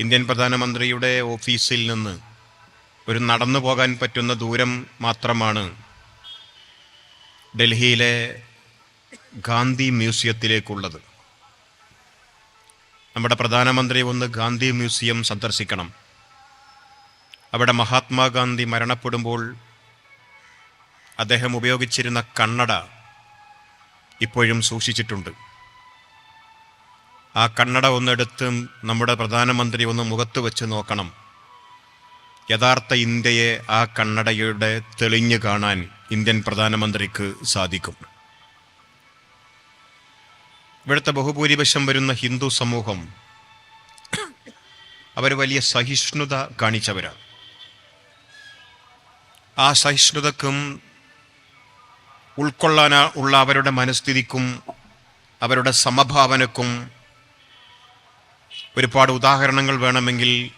Indian പ്രധാനമന്ത്രിയുടെ ഓഫീസിൽ നിന്ന് ഒരു നടന്നു പോകാൻ പറ്റുന്ന ദൂരം മാത്രമാണ് ഡൽഹിയിലെ ഗാന്ധി മ്യൂസിയത്തിലേക്കുള്ളത്. നമ്മുടെ പ്രധാനമന്ത്രി ഒന്ന് ഗാന്ധി മ്യൂസിയം സന്ദർശിക്കണം. അവിടെ മഹാത്മാഗാന്ധി മരണപ്പെടുമ്പോൾ അദ്ദേഹം ഉപയോഗിച്ചിരുന്ന കണ്ണട ഇപ്പോഴും സൂക്ഷിച്ചിട്ടുണ്ട്. ആ കണ്ണട ഒന്നെടുത്ത് നമ്മുടെ പ്രധാനമന്ത്രി ഒന്ന് മുഖത്ത് വെച്ച് നോക്കണം. യഥാർത്ഥ ഇന്ത്യയെ ആ കണ്ണടയുടെ തെളിഞ്ഞു കാണാൻ ഇന്ത്യൻ പ്രധാനമന്ത്രിക്ക് സാധിക്കും. ഇവിടുത്തെ ബഹുഭൂരിപക്ഷം വരുന്ന ഹിന്ദു സമൂഹം അവർ വലിയ സഹിഷ്ണുത കാണിച്ചവരാണ്. ആ സഹിഷ്ണുതക്കും ഉൾക്കൊള്ളാനുള്ള അവരുടെ മനസ്ഥിതിക്കും അവരുടെ സമഭാവനക്കും ഒരുപാട് ഉദാഹരണങ്ങൾ വേണമെങ്കിൽ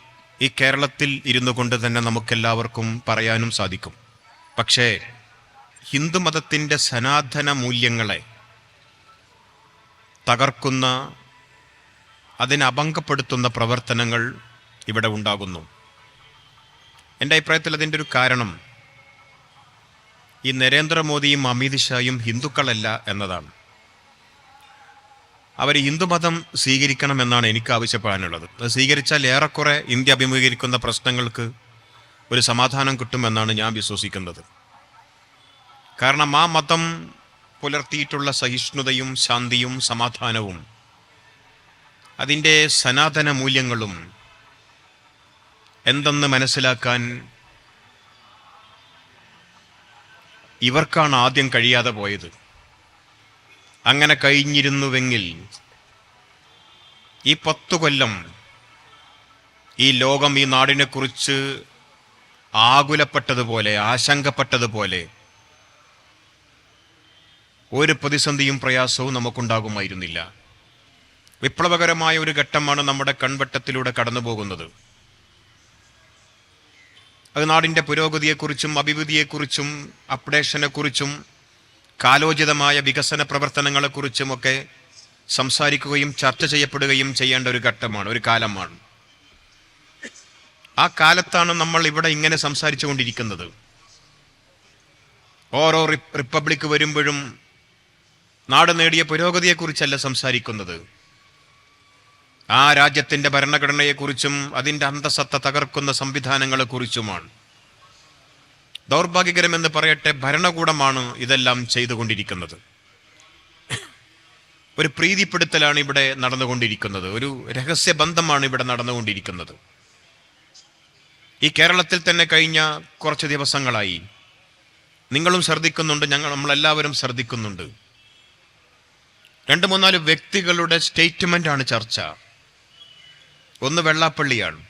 ഈ കേരളത്തിൽ ഇരുന്നു കൊണ്ട് തന്നെ നമുക്കെല്ലാവർക്കും പറയാനും സാധിക്കും. പക്ഷേ ഹിന്ദുമതത്തിന്റെ സനാതന മൂല്യങ്ങളെ തകർക്കുന്ന അതിനെ പ്രവർത്തനങ്ങൾ ഇവിടെ ഉണ്ടാകുന്നു. എന്റെ അഭിപ്രായത്തിൽ അതിന്റെ ഒരു കാരണം ഈ നരേന്ദ്രമോദിയും അമിത്ഷായും ഹിന്ദുക്കളല്ല എന്നതാണ്. അവർ ഹിന്ദുമതം സ്വീകരിക്കണമെന്നാണ് എനിക്ക് ആവശ്യപ്പെടാനുള്ളത്. അത് സ്വീകരിച്ചാൽ ഏറെക്കുറെ ഇന്ത്യ അഭിമുഖീകരിക്കുന്ന പ്രശ്നങ്ങൾക്ക് ഒരു സമാധാനം കിട്ടുമെന്നാണ് ഞാൻ വിശ്വസിക്കുന്നത്. കാരണം ആ മതം പുലർത്തിയിട്ടുള്ള സഹിഷ്ണുതയും ശാന്തിയും സമാധാനവും അതിന്റെ സനാതന മൂല്യങ്ങളും എന്തെന്ന് മനസ്സിലാക്കാൻ ഇവർക്കാണ് ആദ്യം കഴിയാതെ പോയത്. അങ്ങനെ കഴിഞ്ഞിരുന്നുവെങ്കിൽ ഈ പത്തു കൊല്ലം ഈ ലോകം ഈ നാടിനെക്കുറിച്ച് ആകുലപ്പെട്ടതുപോലെ ആശങ്കപ്പെട്ടതുപോലെ ഒരു പ്രതിസന്ധിയും പ്രയാസവും നമുക്കുണ്ടാകുമായിരുന്നില്ല. വിപ്ലവകരമായ ഒരു ഘട്ടമാണ് നമ്മുടെ കൺവട്ടത്തിലൂടെ കടന്നു പോകുന്നത് അത് നാടിന്റെ പുരോഗതിയെക്കുറിച്ചും അഭിവൃദ്ധിയെക്കുറിച്ചും അപ്ഡേഷനെക്കുറിച്ചും കാലോചിതമായ വികസന പ്രവർത്തനങ്ങളെക്കുറിച്ചുമൊക്കെ സംസാരിക്കുകയും ചർച്ച ചെയ്യപ്പെടുകയും ചെയ്യേണ്ട ഒരു ഘട്ടമാണ് ഒരു കാലമാണ്. ആ കാലത്താണ് നമ്മൾ ഇവിടെ ഇങ്ങനെ സംസാരിച്ചു കൊണ്ടിരിക്കുന്നത് ഓരോ റിപ്പബ്ലിക് വരുമ്പോഴും നാട് നേടിയ പുരോഗതിയെക്കുറിച്ചല്ല സംസാരിക്കുന്നത്. ആ രാജ്യത്തിന്റെ ഭരണഘടനയെക്കുറിച്ചും അതിന്റെ അന്തസത്ത തകർക്കുന്ന സംവിധാനങ്ങളെക്കുറിച്ചുമാണ്. ദൗർഭാഗ്യകരമെന്ന് പറയട്ടെ ഭരണകൂടമാണ് ഇതെല്ലാം ചെയ്തുകൊണ്ടിരിക്കുന്നത്. ഒരു പ്രീതിപ്പെടുത്തലാണ് ഇവിടെ നടന്നുകൊണ്ടിരിക്കുന്നത്. ഒരു രഹസ്യബന്ധമാണ് ഇവിടെ നടന്നുകൊണ്ടിരിക്കുന്നത്. ഈ കേരളത്തിൽ തന്നെ കഴിഞ്ഞ കുറച്ച് ദിവസങ്ങളായി നിങ്ങളും ശ്രദ്ധിക്കുന്നുണ്ട് ഞങ്ങൾ നമ്മളെല്ലാവരും ശ്രദ്ധിക്കുന്നുണ്ട്. രണ്ട് മൂന്നാൽ വ്യക്തികളുടെ സ്റ്റേറ്റ്മെന്റ് ആണ് ചർച്ച. ഒന്ന് വെള്ളാപ്പള്ളിയാണ്.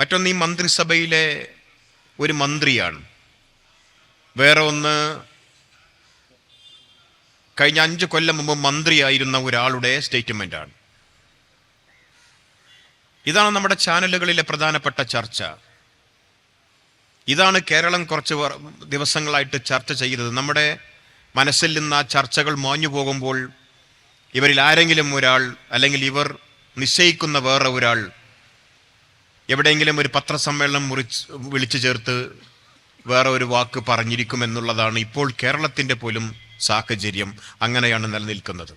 മറ്റൊന്ന് ഈ മന്ത്രിസഭയിലെ ഒരു മന്ത്രിയാണ്. വേറെ ഒന്ന് കഴിഞ്ഞ അഞ്ച് കൊല്ലം മുമ്പ് മന്ത്രിയായിരുന്ന ഒരാളുടെ സ്റ്റേറ്റ്മെന്റ് ആണ് ഇതാണ് നമ്മുടെ ചാനലുകളിലെ പ്രധാനപ്പെട്ട ചർച്ച. ഇതാണ് കേരളം കുറച്ച് ദിവസങ്ങളായിട്ട് ചർച്ച ചെയ്തത്. നമ്മുടെ മനസ്സിൽ നിന്ന് ആ ചർച്ചകൾ മാഞ്ഞു പോകുമ്പോൾ ഇവരിൽ ആരെങ്കിലും ഒരാൾ അല്ലെങ്കിൽ ഇവർ നിശ്ചയിക്കുന്ന വേറെ ഒരാൾ എവിടെയെങ്കിലും ഒരു പത്രസമ്മേളനം മുറിച്ച് വിളിച്ചു ചേർത്ത് വേറെ ഒരു വാക്ക് പറഞ്ഞിരിക്കുമെന്നുള്ളതാണ് ഇപ്പോൾ കേരളത്തിന്റെ പോലും സാഹചര്യം. അങ്ങനെയാണ് നിലനിൽക്കുന്നത്.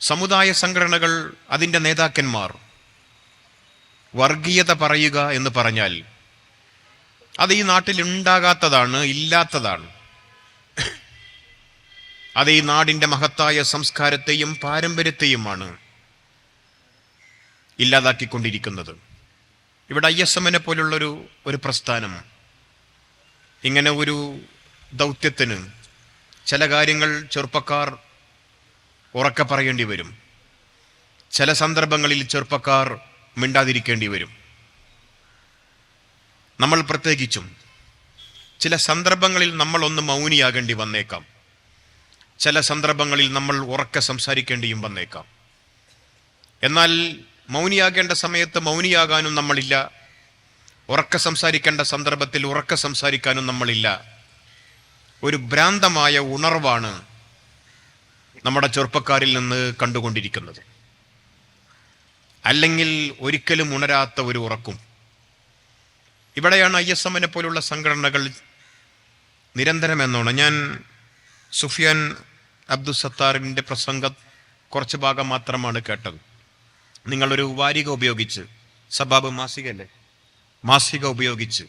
സമുദായ സംഘടനകൾ അതിന്റെ നേതാക്കന്മാർ വർഗീയത പറയുക എന്ന് പറഞ്ഞാൽ അത് ഈ നാട്ടിൽ ഉണ്ടാകാത്തതാണ് ഇല്ലാത്തതാണ്. അത് ഈ നാടിന്റെ മഹത്തായ സംസ്കാരത്തെയും പാരമ്പര്യത്തെയുമാണ്. ഇല്ലാതാക്കിക്കൊണ്ടിരിക്കുന്നത്. ഇവിടെ ഐ എസ് എമ്മിനെ പോലുള്ളൊരു ഒരു പ്രസ്ഥാനം ഇങ്ങനെ ഒരു ദൗത്യത്തിന് ചില കാര്യങ്ങൾ ചെറുപ്പക്കാർ ഉറക്കെ പറയേണ്ടി വരും. ചില സന്ദർഭങ്ങളിൽ ചെറുപ്പക്കാർ മിണ്ടാതിരിക്കേണ്ടി വരും. നമ്മൾ പ്രത്യേകിച്ചും ചില സന്ദർഭങ്ങളിൽ നമ്മൾ ഒന്ന് മൗനിയാകേണ്ടി വന്നേക്കാം. ചില സന്ദർഭങ്ങളിൽ നമ്മൾ ഉറക്കെ സംസാരിക്കേണ്ടിയും വന്നേക്കാം. എന്നാൽ മൗനിയാകേണ്ട സമയത്ത് മൗനിയാകാനും നമ്മളില്ല. ഉറക്ക സംസാരിക്കേണ്ട സന്ദർഭത്തിൽ ഉറക്ക സംസാരിക്കാനും നമ്മളില്ല. ഒരു ഭ്രാന്തമായ ഉണർവാണ് നമ്മുടെ ചെറുപ്പക്കാരിൽ നിന്ന് കണ്ടുകൊണ്ടിരിക്കുന്നത്. അല്ലെങ്കിൽ ഒരിക്കലും ഉണരാത്ത ഒരു ഉറക്കും. ഇവിടെയാണ് ഐ എസ് എമ്മിനെ പോലുള്ള സംഘടനകൾ നിരന്തരം എന്നോണം ഞാൻ സുഫിയാൻ അബ്ദുൽ സത്താറിന്റെ പ്രസംഗം കുറച്ച് ഭാഗം മാത്രമാണ് കേട്ടത്. നിങ്ങളൊരു വാരിക ഉപയോഗിച്ച് സബാബ് മാസികയല്ലേ? മാസിക ഉപയോഗിച്ച്.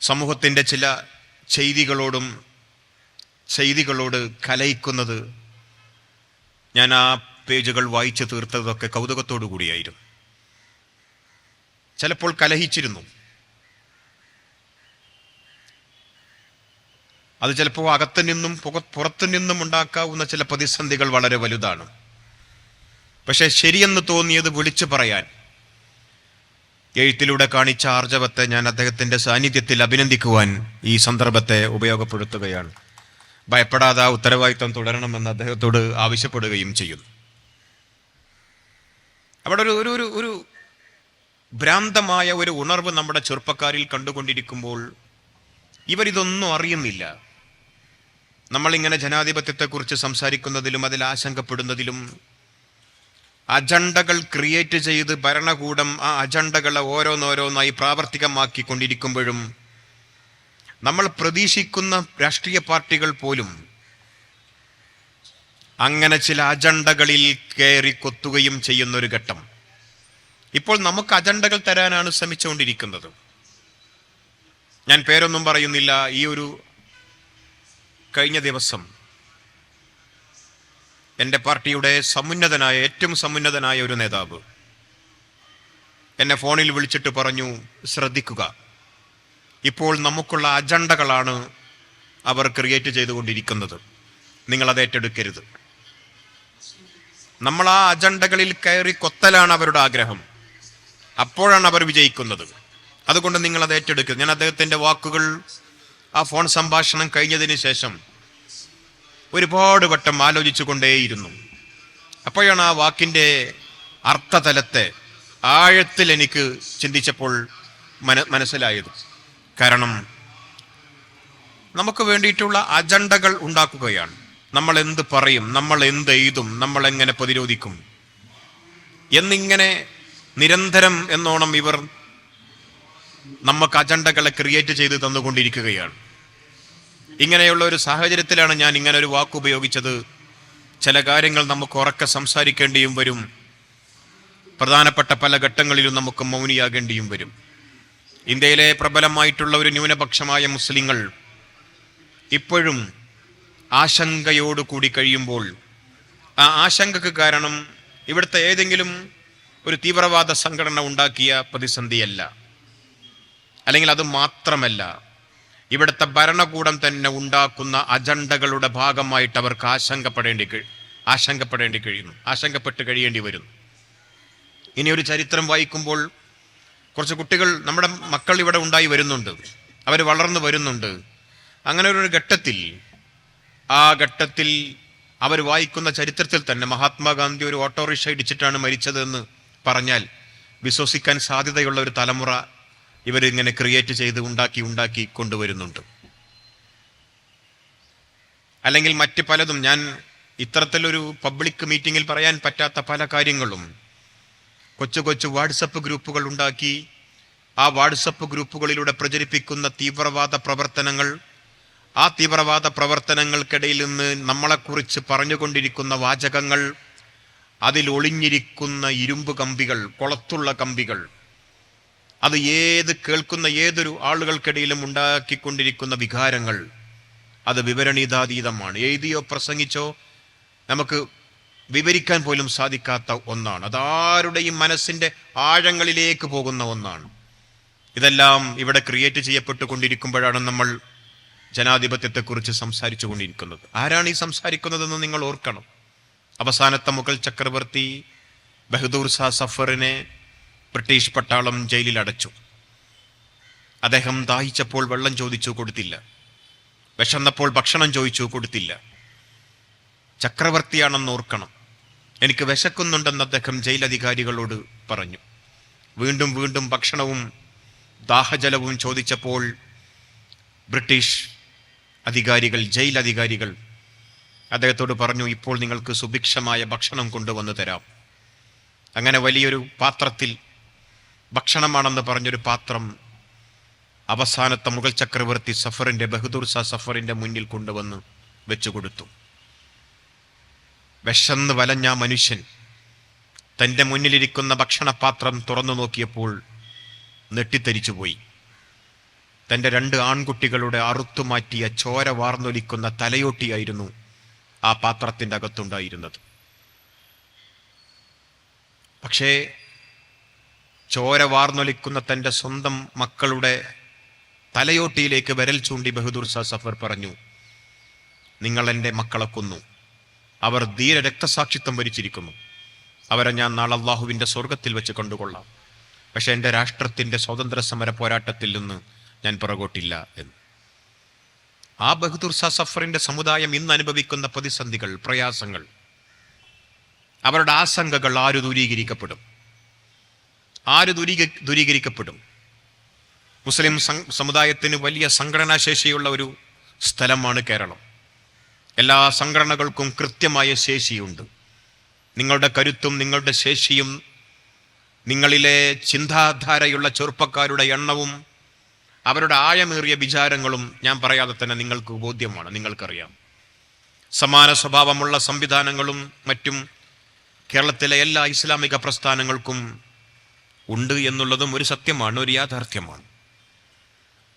സമൂഹത്തിന്റെ ചില ചെയ്തികളോടും ചെയ്തികളോട് കലയിക്കുന്നത് ഞാൻ ആ പേജുകൾ വായിച്ചു തീർത്തതൊക്കെ കൗതുകത്തോടു കൂടിയായിരുന്നു. ചിലപ്പോൾ കലഹിച്ചിരുന്നു. അത് ചിലപ്പോൾ അകത്തു നിന്നും പുറത്തു നിന്നും ഉണ്ടാക്കാവുന്ന ചില പ്രതിസന്ധികൾ വളരെ വലുതാണ്. പക്ഷെ ശരിയെന്ന് തോന്നിയത് വിളിച്ചു പറയാൻ. എഴുത്തിലൂടെ കാണിച്ച ആർജവത്തെ ഞാൻ അദ്ദേഹത്തിന്റെ സാന്നിധ്യത്തിൽ അഭിനന്ദിക്കുവാൻ ഈ സന്ദർഭത്തെ ഉപയോഗപ്പെടുത്തുകയാണ്. ഭയപ്പെടാതെ ആ ഉത്തരവാദിത്വം തുടരണമെന്ന് അദ്ദേഹത്തോട് ആവശ്യപ്പെടുകയും ചെയ്യുന്നു. അവിടെ ഒരു ഒരു ഒരു ഭ്രാന്തമായ ഒരു ഉണർവ് നമ്മുടെ ചെറുപ്പക്കാരിൽ കണ്ടുകൊണ്ടിരിക്കുമ്പോൾ ഇവരിതൊന്നും അറിയുന്നില്ല. നമ്മളിങ്ങനെ ജനാധിപത്യത്തെക്കുറിച്ച് സംസാരിക്കുന്നതിലും അതിൽ ആശങ്കപ്പെടുന്നതിലും അജണ്ടകൾ ക്രിയേറ്റ് ചെയ്ത് ഭരണകൂടം ആ അജണ്ടകളെ ഓരോന്നോരോന്നായി പ്രാവർത്തികമാക്കിക്കൊണ്ടിരിക്കുമ്പോഴും നമ്മൾ പ്രതീക്ഷിക്കുന്ന രാഷ്ട്രീയ പാർട്ടികൾ പോലും അങ്ങനെ ചില അജണ്ടകളിൽ കയറി കൊത്തുകയും ചെയ്യുന്നൊരു ഘട്ടം. ഇപ്പോൾ നമുക്ക് അജണ്ടകൾ തരാനാണ് ശ്രമിച്ചുകൊണ്ടിരിക്കുന്നത്. ഞാൻ പേരൊന്നും പറയുന്നില്ല. ഈ ഒരു കഴിഞ്ഞ ദിവസം എന്റെ പാർട്ടിയുടെ സമുന്നതനായ ഏറ്റവും സമുന്നതനായ ഒരു നേതാവ്. എന്നെ ഫോണിൽ വിളിച്ചിട്ട് പറഞ്ഞു ശ്രദ്ധിക്കുക. ഇപ്പോൾ നമുക്കുള്ള അജണ്ടകളാണ് അവർ ക്രിയേറ്റ് ചെയ്തുകൊണ്ടിരിക്കുന്നത്. നിങ്ങളത് ഏറ്റെടുക്കരുത്. നമ്മൾ ആ അജണ്ടകളിൽ കയറി കൊത്തലാണ് അവരുടെ ആഗ്രഹം. അപ്പോഴാണ് അവർ വിജയിക്കുന്നത്. അതുകൊണ്ട് നിങ്ങൾ അത് ഏറ്റെടുക്കുക ഞാൻ അദ്ദേഹത്തിന്റെ വാക്കുകൾ ആ ഫോൺ സംഭാഷണം കഴിഞ്ഞതിന് ശേഷം ഒരുപാട് വട്ടം ആലോചിച്ചു കൊണ്ടേയിരുന്നു അപ്പോഴാണ് ആ വാക്കിന്റെ അർത്ഥതലത്തെ ആഴത്തിൽ എനിക്ക് ചിന്തിച്ചപ്പോൾ മന മനസ്സിലായത്. കാരണം നമുക്ക് വേണ്ടിയിട്ടുള്ള അജണ്ടകൾ ഉണ്ടാക്കുകയാണ്. നമ്മൾ എന്ത് പറയും നമ്മൾ എന്ത് എഴുതും നമ്മൾ എങ്ങനെ പ്രതിരോധിക്കും. എന്നിങ്ങനെ നിരന്തരം എന്നോണം ഇവർ നമുക്ക് അജണ്ടകളെ ക്രിയേറ്റ് ചെയ്ത് തന്നുകൊണ്ടിരിക്കുകയാണ്. ഇങ്ങനെയുള്ള ഒരു സാഹചര്യത്തിലാണ് ഞാൻ ഇങ്ങനെ ഒരു വാക്ക് ഉപയോഗിച്ചത്. ചില കാര്യങ്ങൾ നമുക്ക് ഉറക്കെ സംസാരിക്കേണ്ടിയും വരും. പ്രധാനപ്പെട്ട പല ഘട്ടങ്ങളിലും നമുക്ക് മൗനിയാകേണ്ടിയും വരും. ഇന്ത്യയിലെ പ്രബലമായിട്ടുള്ള ഒരു ന്യൂനപക്ഷമായ മുസ്ലിങ്ങൾ ഇപ്പോഴും ആശങ്കയോടുകൂടി കഴിയുമ്പോൾ ആ ആശങ്കക്ക് കാരണം ഇവിടുത്തെ ഏതെങ്കിലും ഒരു തീവ്രവാദ സംഘടന ഉണ്ടാക്കിയ പ്രതിസന്ധിയല്ല. അല്ലെങ്കിൽ അത് മാത്രമല്ല. ഇവിടുത്തെ ഭരണകൂടം തന്നെ ഉണ്ടാക്കുന്ന അജണ്ടകളുടെ ഭാഗമായിട്ട് അവർക്ക് ആശങ്കപ്പെടേണ്ടി ആശങ്കപ്പെടേണ്ടി കഴിയുന്നു. ആശങ്കപ്പെട്ട് കഴിയേണ്ടി വരുന്നു. ഇനി ഒരു ചരിത്രം വായിക്കുമ്പോൾ കുറച്ച് കുട്ടികൾ നമ്മുടെ മക്കൾ ഇവിടെ ഉണ്ടായി വരുന്നുണ്ട്. അവർ വളർന്നു വരുന്നുണ്ട്. അങ്ങനെ ഒരു ഘട്ടത്തിൽ ആ ഘട്ടത്തിൽ അവർ വായിക്കുന്ന ചരിത്രത്തിൽ തന്നെ മഹാത്മാഗാന്ധി ഒരു ഓട്ടോറിക്ഷ ഇടിച്ചിട്ടാണ് മരിച്ചതെന്ന് പറഞ്ഞാൽ വിശ്വസിക്കാൻ സാധ്യതയുള്ള ഒരു തലമുറ ഇവരിങ്ങനെ ക്രിയേറ്റ് ചെയ്ത് ഉണ്ടാക്കി ഉണ്ടാക്കി കൊണ്ടുവരുന്നുണ്ട്. അല്ലെങ്കിൽ മറ്റ് പലതും ഞാൻ ഇത്തരത്തിലൊരു പബ്ലിക് മീറ്റിങ്ങിൽ പറയാൻ പറ്റാത്ത പല കാര്യങ്ങളും കൊച്ചു കൊച്ചു വാട്സപ്പ് ഗ്രൂപ്പുകൾ ഉണ്ടാക്കി ആ വാട്സപ്പ് ഗ്രൂപ്പുകളിലൂടെ പ്രചരിപ്പിക്കുന്ന തീവ്രവാദ പ്രവർത്തനങ്ങൾ ആ തീവ്രവാദ പ്രവർത്തനങ്ങൾക്കിടയിൽ നിന്ന് നമ്മളെക്കുറിച്ച് പറഞ്ഞുകൊണ്ടിരിക്കുന്ന വാചകങ്ങൾ അതിൽ ഒളിഞ്ഞിരിക്കുന്ന ഇരുമ്പ് കമ്പികൾ കൊളത്തുള്ള കമ്പികൾ അത് ഏത് കേൾക്കുന്ന ഏതൊരു ആളുകൾക്കിടയിലും ഉണ്ടാക്കിക്കൊണ്ടിരിക്കുന്ന വികാരങ്ങൾ അത് വിവരണീതാതീതമാണ്. എഴുതിയോ പ്രസംഗിച്ചോ നമുക്ക് വിവരിക്കാൻ പോലും സാധിക്കാത്ത ഒന്നാണ്. അതാരുടെയും മനസ്സിന്റെ ആഴങ്ങളിലേക്ക് പോകുന്ന ഒന്നാണ്. ഇതെല്ലാം ഇവിടെ ക്രിയേറ്റ് ചെയ്യപ്പെട്ടുകൊണ്ടിരിക്കുമ്പോഴാണ് നമ്മൾ ജനാധിപത്യത്തെക്കുറിച്ച് സംസാരിച്ചു കൊണ്ടിരിക്കുന്നത് ആരാണ് ഈ സംസാരിക്കുന്നതെന്ന് നിങ്ങൾ ഓർക്കണം. അവസാനത്തെ മുഗൾ ചക്രവർത്തി ബഹദൂർ ഷാ സഫറിനെ ബ്രിട്ടീഷ് പട്ടാളം ജയിലിൽ അടച്ചു. അദ്ദേഹം ദാഹിച്ചപ്പോൾ വെള്ളം ചോദിച്ചു കൊടുത്തില്ല. വിശന്നപ്പോൾ ഭക്ഷണം ചോദിച്ചു കൊടുത്തില്ല. ചക്രവർത്തിയാണെന്ന് ഓർക്കണം. എനിക്ക് വിശക്കുന്നുണ്ടെന്ന് അദ്ദേഹം ജയിലധികാരികളോട് പറഞ്ഞു. വീണ്ടും വീണ്ടും ഭക്ഷണവും ദാഹജലവും ചോദിച്ചപ്പോൾ ബ്രിട്ടീഷ് അധികാരികൾ ജയിൽ അധികാരികൾ അദ്ദേഹത്തോട് പറഞ്ഞു ഇപ്പോൾ നിങ്ങൾക്ക് സുഭിക്ഷമായ ഭക്ഷണം കൊണ്ടുവന്ന് തരാം. അങ്ങനെ വലിയൊരു പാത്രത്തിൽ ഭക്ഷണമാണെന്ന് പറഞ്ഞൊരു പാത്രം അവസാനത്തെ മുഗൾ ചക്രവർത്തി സഫറിന്റെ ബഹദൂർ ഷാ സഫറിന്റെ മുന്നിൽ കൊണ്ടുവന്ന് വെച്ചു കൊടുത്തു വിശന്ന് വലഞ്ഞ മനുഷ്യൻ തന്റെ മുന്നിലിരിക്കുന്ന ഭക്ഷണപാത്രം തുറന്നു നോക്കിയപ്പോൾ നെട്ടിത്തരിച്ചുപോയി. തന്റെ രണ്ട് ആൺകുട്ടികളുടെ അറുത്തുമാറ്റിയ ചോര വാർന്നൊലിക്കുന്ന തലയോട്ടിയായിരുന്നു ആ പാത്രത്തിന്റെ അകത്തുണ്ടായിരുന്നത്. പക്ഷേ ചോര വാർന്നൊലിക്കുന്ന തന്റെ സ്വന്തം മക്കളുടെ തലയോട്ടിയിലേക്ക് വിരൽ ചൂണ്ടി ബഹദൂർ ഷാ സഫർ പറഞ്ഞു നിങ്ങൾ എന്റെ മക്കളെ കൊന്നു. അവർ ധീര രക്തസാക്ഷിത്വം വരിച്ചിരിക്കുന്നു. അവരെ ഞാൻ നാളെ അള്ളാഹുവിന്റെ സ്വർഗത്തിൽ വെച്ച് കണ്ടുകൊള്ളാം. പക്ഷെ എന്റെ രാഷ്ട്രത്തിന്റെ സ്വാതന്ത്ര്യ സമര പോരാട്ടത്തിൽ നിന്ന് ഞാൻ പുറകോട്ടില്ല എന്ന്. ആ ബഹദൂർ ഷാ സഫറിന്റെ സമുദായം ഇന്ന് അനുഭവിക്കുന്ന പ്രതിസന്ധികൾ പ്രയാസങ്ങൾ അവരുടെ ആശങ്കകൾ ആര് ദൂരീകരിക്കപ്പെടും? ആര് ദുരീക ദുരീകരിക്കപ്പെടും? മുസ്ലിം സമുദായത്തിന് വലിയ സംഘടനാശേഷിയുള്ള ഒരു സ്ഥലമാണ് കേരളം. എല്ലാ സംഘടനകൾക്കും കൃത്യമായ ശേഷിയുണ്ട്. നിങ്ങളുടെ കരുത്തും നിങ്ങളുടെ ശേഷിയും നിങ്ങളിലെ ചിന്താധാരയുള്ള ചെറുപ്പക്കാരുടെ എണ്ണവും അവരുടെ ആഴമേറിയ വിചാരങ്ങളും ഞാൻ പറയാതെ തന്നെ നിങ്ങൾക്ക് ബോധ്യമാണ് നിങ്ങൾക്കറിയാം. സമാന സ്വഭാവമുള്ള സംവിധാനങ്ങളും മറ്റും കേരളത്തിലെ എല്ലാ ഇസ്ലാമിക പ്രസ്ഥാനങ്ങൾക്കും ഉണ്ട് എന്നുള്ളതും ഒരു സത്യമാണ് ഒരു യാഥാർത്ഥ്യമാണ്.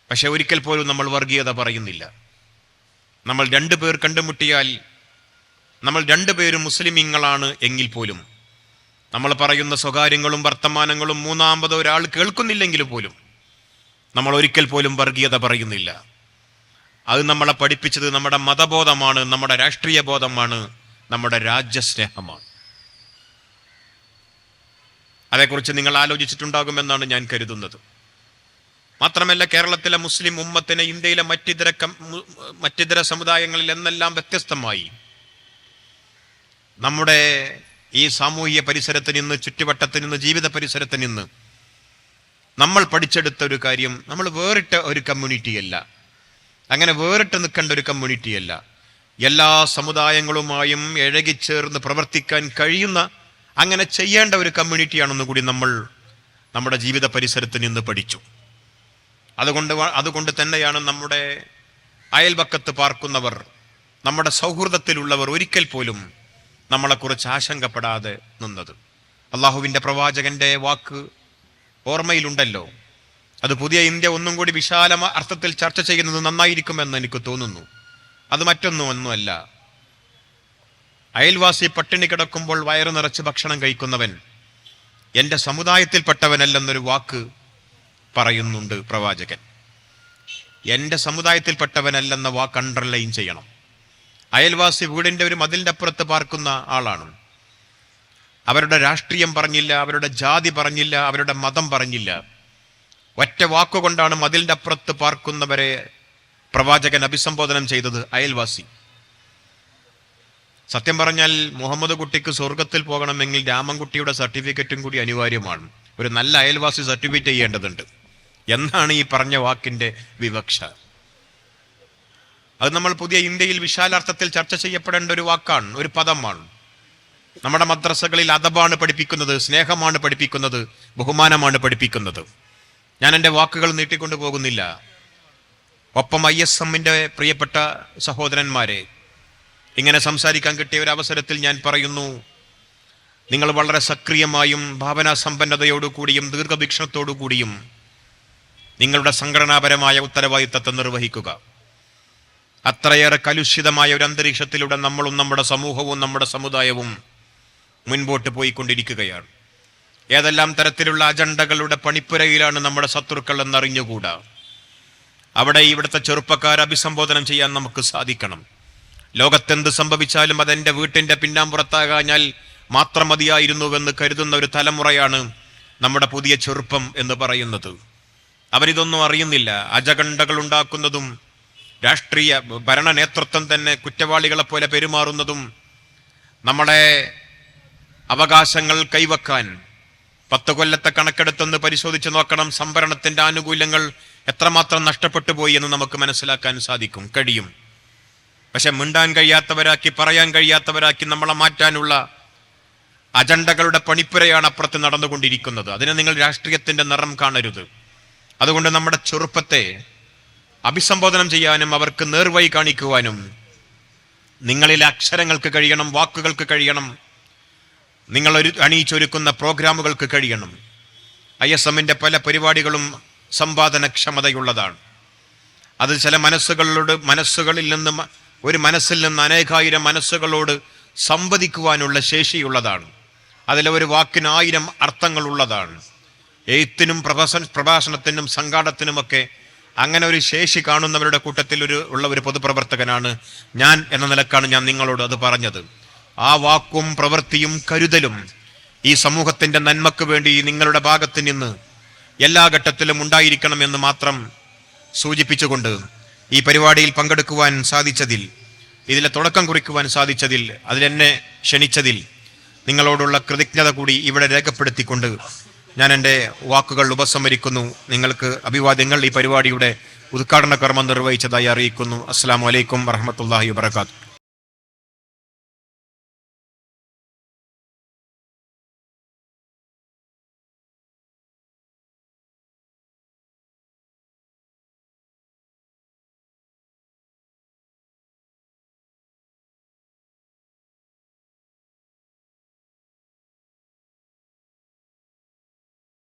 പക്ഷെ ഒരിക്കൽ പോലും നമ്മൾ വർഗീയത പറയുന്നില്ല. നമ്മൾ രണ്ടു പേർ കണ്ടുമുട്ടിയാൽ നമ്മൾ രണ്ടുപേരും മുസ്ലിമീങ്ങളാണ് എങ്കിൽ പോലും നമ്മൾ പറയുന്ന സ്വകാര്യങ്ങളും വർത്തമാനങ്ങളും മൂന്നാമത് ഒരാൾ കേൾക്കുന്നില്ലെങ്കിൽ പോലും നമ്മൾ ഒരിക്കൽ പോലും വർഗീയത പറയുന്നില്ല. അത് നമ്മളെ പഠിപ്പിച്ചത് നമ്മുടെ മതബോധമാണ് നമ്മുടെ രാഷ്ട്രീയ ബോധമാണ് നമ്മുടെ രാജ്യസ്നേഹമാണ്. അതേക്കുറിച്ച് നിങ്ങൾ ആലോചിച്ചിട്ടുണ്ടാകുമെന്നാണ് ഞാൻ കരുതുന്നത്. മാത്രമല്ല കേരളത്തിലെ മുസ്ലിം ഉമ്മത്തിന് ഇന്ത്യയിലെ മറ്റിതര മറ്റിതര സമുദായങ്ങളിൽ എന്നെല്ലാം വ്യത്യസ്തമായി നമ്മുടെ ഈ സാമൂഹിക പരിസരത്ത് നിന്ന് ചുറ്റുവട്ടത്ത് നിന്ന് ജീവിത പരിസരത്ത് നിന്ന് നമ്മൾ പഠിച്ചെടുത്ത ഒരു കാര്യം നമ്മൾ വേറിട്ട ഒരു കമ്മ്യൂണിറ്റിയല്ല. അങ്ങനെ വേറിട്ട് നിൽക്കേണ്ട ഒരു കമ്മ്യൂണിറ്റിയല്ല. എല്ലാ സമുദായങ്ങളുമായും ഇഴകിച്ചേർന്ന് പ്രവർത്തിക്കാൻ കഴിയുന്ന അങ്ങനെ ചെയ്യേണ്ട ഒരു കമ്മ്യൂണിറ്റിയാണെന്ന് കൂടി നമ്മൾ നമ്മുടെ ജീവിത പരിസരത്ത് നിന്ന് പഠിച്ചു. അതുകൊണ്ട് അതുകൊണ്ട് തന്നെയാണ് നമ്മുടെ അയൽപക്കത്ത് പാർക്കുന്നവർ നമ്മുടെ സൗഹൃദത്തിലുള്ളവർ ഒരിക്കൽ പോലും നമ്മളെക്കുറിച്ച് ആശങ്കപ്പെടാതെ നിന്നത്. അള്ളാഹുവിന്റെ പ്രവാചകന്റെ വാക്ക് ഓർമ്മയിലുണ്ടല്ലോ. അത് പുതിയ ഇന്ത്യ ഒന്നും കൂടി വിശാലമായ അർത്ഥത്തിൽ ചർച്ച ചെയ്യുന്നത് നന്നായിരിക്കുമെന്ന് എനിക്ക് തോന്നുന്നു. അത് മറ്റൊന്നും ഒന്നുമല്ല. അയൽവാസി പട്ടിണി കിടക്കുമ്പോൾ വയറു നിറച്ച് ഭക്ഷണം കഴിക്കുന്നവൻ എന്റെ സമുദായത്തിൽപ്പെട്ടവനല്ലെന്നൊരു വാക്ക് പറയുന്നുണ്ട് പ്രവാചകൻ. എന്റെ സമുദായത്തിൽപ്പെട്ടവനല്ലെന്ന വാക്ക് അണ്ടർലൈൻ ചെയ്യണം. അയൽവാസി വീടിന്റെ ഒരു മതിലിന്റെ അപ്പുറത്ത് പാർക്കുന്ന ആളാണ്. അവരുടെ രാഷ്ട്രീയം പറഞ്ഞില്ല അവരുടെ ജാതി പറഞ്ഞില്ല അവരുടെ മതം പറഞ്ഞില്ല. ഒറ്റ വാക്കുകൊണ്ടാണ് മതിലിന്റെ അപ്പുറത്ത് പാർക്കുന്നവരെ പ്രവാചകൻ അഭിസംബോധനം ചെയ്തത് അയൽവാസി. സത്യം പറഞ്ഞാൽ മുഹമ്മദ് കുട്ടിക്ക് സ്വർഗത്തിൽ പോകണമെങ്കിൽ രാമൻകുട്ടിയുടെ സർട്ടിഫിക്കറ്റും കൂടി അനിവാര്യമാണ്. ഒരു നല്ല അയൽവാസി സർട്ടിഫിക്കറ്റ് ചെയ്യേണ്ടതുണ്ട്. എന്നാണ് ഈ പറഞ്ഞ വാക്കിന്റെ വിവക്ഷ. അത് നമ്മൾ പുതിയ ഇന്ത്യയിൽ വിശാലാർത്ഥത്തിൽ ചർച്ച ചെയ്യപ്പെടേണ്ട ഒരു വാക്കാണ് ഒരു പദമാണ്. നമ്മുടെ മദ്രസകളിൽ അതബാണ് പഠിപ്പിക്കുന്നത് സ്നേഹമാണ് പഠിപ്പിക്കുന്നത് ബഹുമാനമാണ് പഠിപ്പിക്കുന്നത്. ഞാൻ എന്റെ വാക്കുകൾ നീട്ടിക്കൊണ്ടു പോകുന്നില്ല. ഒപ്പം ഐ എസ് എമ്മിന്റെ പ്രിയപ്പെട്ട സഹോദരന്മാരെ ഇങ്ങനെ സംസാരിക്കാൻ കിട്ടിയ ഒരു അവസരത്തിൽ ഞാൻ പറയുന്നു നിങ്ങൾ വളരെ സക്രിയമായും ഭാവനാ സമ്പന്നതയോടു കൂടിയും ദീർഘവീക്ഷണത്തോടു കൂടിയും നിങ്ങളുടെ സംഘടനാപരമായ ഉത്തരവാദിത്തത്തെ നിർവഹിക്കുക. അത്രയേറെ കലുഷിതമായ ഒരു അന്തരീക്ഷത്തിലൂടെ നമ്മളും നമ്മുടെ സമൂഹവും നമ്മുടെ സമുദായവും മുൻപോട്ട് പോയിക്കൊണ്ടിരിക്കുകയാണ്. ഏതെല്ലാം തരത്തിലുള്ള അജണ്ടകളുടെ പണിപ്പുരയിലാണ് നമ്മുടെ ശത്രുക്കൾ എന്നറിഞ്ഞുകൂടാ? അവിടെ ഇവിടുത്തെ ചെറുപ്പക്കാരെ അഭിസംബോധനം ചെയ്യാൻ നമുക്ക് സാധിക്കണം. ലോകത്തെന്ത് സംഭവിച്ചാലും അതെന്റെ വീട്ടിന്റെ പിന്നാമ്പുറത്താകാഞ്ഞാൽ മാത്രം മതിയായിരുന്നുവെന്ന് കരുതുന്ന ഒരു തലമുറയാണ് നമ്മുടെ പുതിയ ചെറുപ്പം എന്ന് പറയുന്നത്. അവരിതൊന്നും അറിയുന്നില്ല. അജകണ്ഠകൾ ഉണ്ടാക്കുന്നതും രാഷ്ട്രീയ ഭരണ നേതൃത്വം തന്നെ കുറ്റവാളികളെ പോലെ പെരുമാറുന്നതും നമ്മളെ അവകാശങ്ങൾ കൈവക്കാൻ പത്ത് കൊല്ലത്തെ കണക്കെടുത്തൊന്ന് പരിശോധിച്ച് നോക്കണം. സംഭരണത്തിന്റെ ആനുകൂല്യങ്ങൾ എത്രമാത്രം നഷ്ടപ്പെട്ടു പോയി എന്ന് നമുക്ക് മനസ്സിലാക്കാൻ സാധിക്കും. കഴിയും. പക്ഷെ മിണ്ടാൻ കഴിയാത്തവരാക്കി പറയാൻ കഴിയാത്തവരാക്കി നമ്മളെ മാറ്റാനുള്ള അജണ്ടകളുടെ പണിപ്പുരയാണ് അപ്പുറത്ത് നടന്നുകൊണ്ടിരിക്കുന്നത്. അതിനെ നിങ്ങൾ രാഷ്ട്രീയത്തിന്റെ നിറം കാണരുത്. അതുകൊണ്ട് നമ്മുടെ ചെറുപ്പത്തെ അഭിസംബോധനം ചെയ്യാനും അവർക്ക് നേർവഴി കാണിക്കുവാനും നിങ്ങളിൽ അക്ഷരങ്ങൾക്ക് കഴിയണം വാക്കുകൾക്ക് കഴിയണം നിങ്ങൾ ഒരു അണിയിച്ചൊരുക്കുന്ന പ്രോഗ്രാമുകൾക്ക് കഴിയണം. ഐ എസ് എമ്മിന്റെ പല പരിപാടികളും സമ്പാദനക്ഷമതയുള്ളതാണ് അത് ചില മനസ്സുകളോട് മനസ്സുകളിൽ നിന്ന് ഒരു മനസ്സിൽ നിന്ന് അനേകായിരം മനസ്സുകളോട് സംവദിക്കുവാനുള്ള ശേഷിയുള്ളതാണ്. അതിലെ ഒരു വാക്കിന് ആയിരം അർത്ഥങ്ങളുള്ളതാണ്. എഴുത്തിനും പ്രഭാസ പ്രഭാഷണത്തിനും സംഘാടത്തിനുമൊക്കെ അങ്ങനെ ഒരു ശേഷി കാണുന്നവരുടെ കൂട്ടത്തിൽ ഒരു ഉള്ള ഒരു പൊതുപ്രവർത്തകനാണ് ഞാൻ എന്ന നിലക്കാണ് ഞാൻ നിങ്ങളോട് അത് പറഞ്ഞത്. ആ വാക്കും പ്രവൃത്തിയും കരുതലും ഈ സമൂഹത്തിന്റെ നന്മക്ക് വേണ്ടി നിങ്ങളുടെ ഭാഗത്ത് നിന്ന് എല്ലാ ഘട്ടത്തിലും ഉണ്ടായിരിക്കണമെന്ന് മാത്രം സൂചിപ്പിച്ചുകൊണ്ട് ഈ പരിപാടിയിൽ പങ്കെടുക്കുവാൻ സാധിച്ചതിൽ ഇതിലെ തുടക്കം കുറിക്കുവാൻ സാധിച്ചതിൽ അതിലെന്നെ ക്ഷണിച്ചതിൽ നിങ്ങളോടുള്ള കൃതജ്ഞത കൂടി ഇവിടെ രേഖപ്പെടുത്തിക്കൊണ്ട് ഞാൻ എന്റെ വാക്കുകൾ ഉപസംഹരിക്കുന്നു. നിങ്ങൾക്ക് അഭിവാദ്യങ്ങൾ ഈ പരിപാടിയുടെ ഉദ്ഘാടന കർമ്മം നിർവഹിച്ചതായി അറിയിക്കുന്നു. അസ്സാം വലൈക്കും വറഹമത്തല്ലാഹി വാത്തു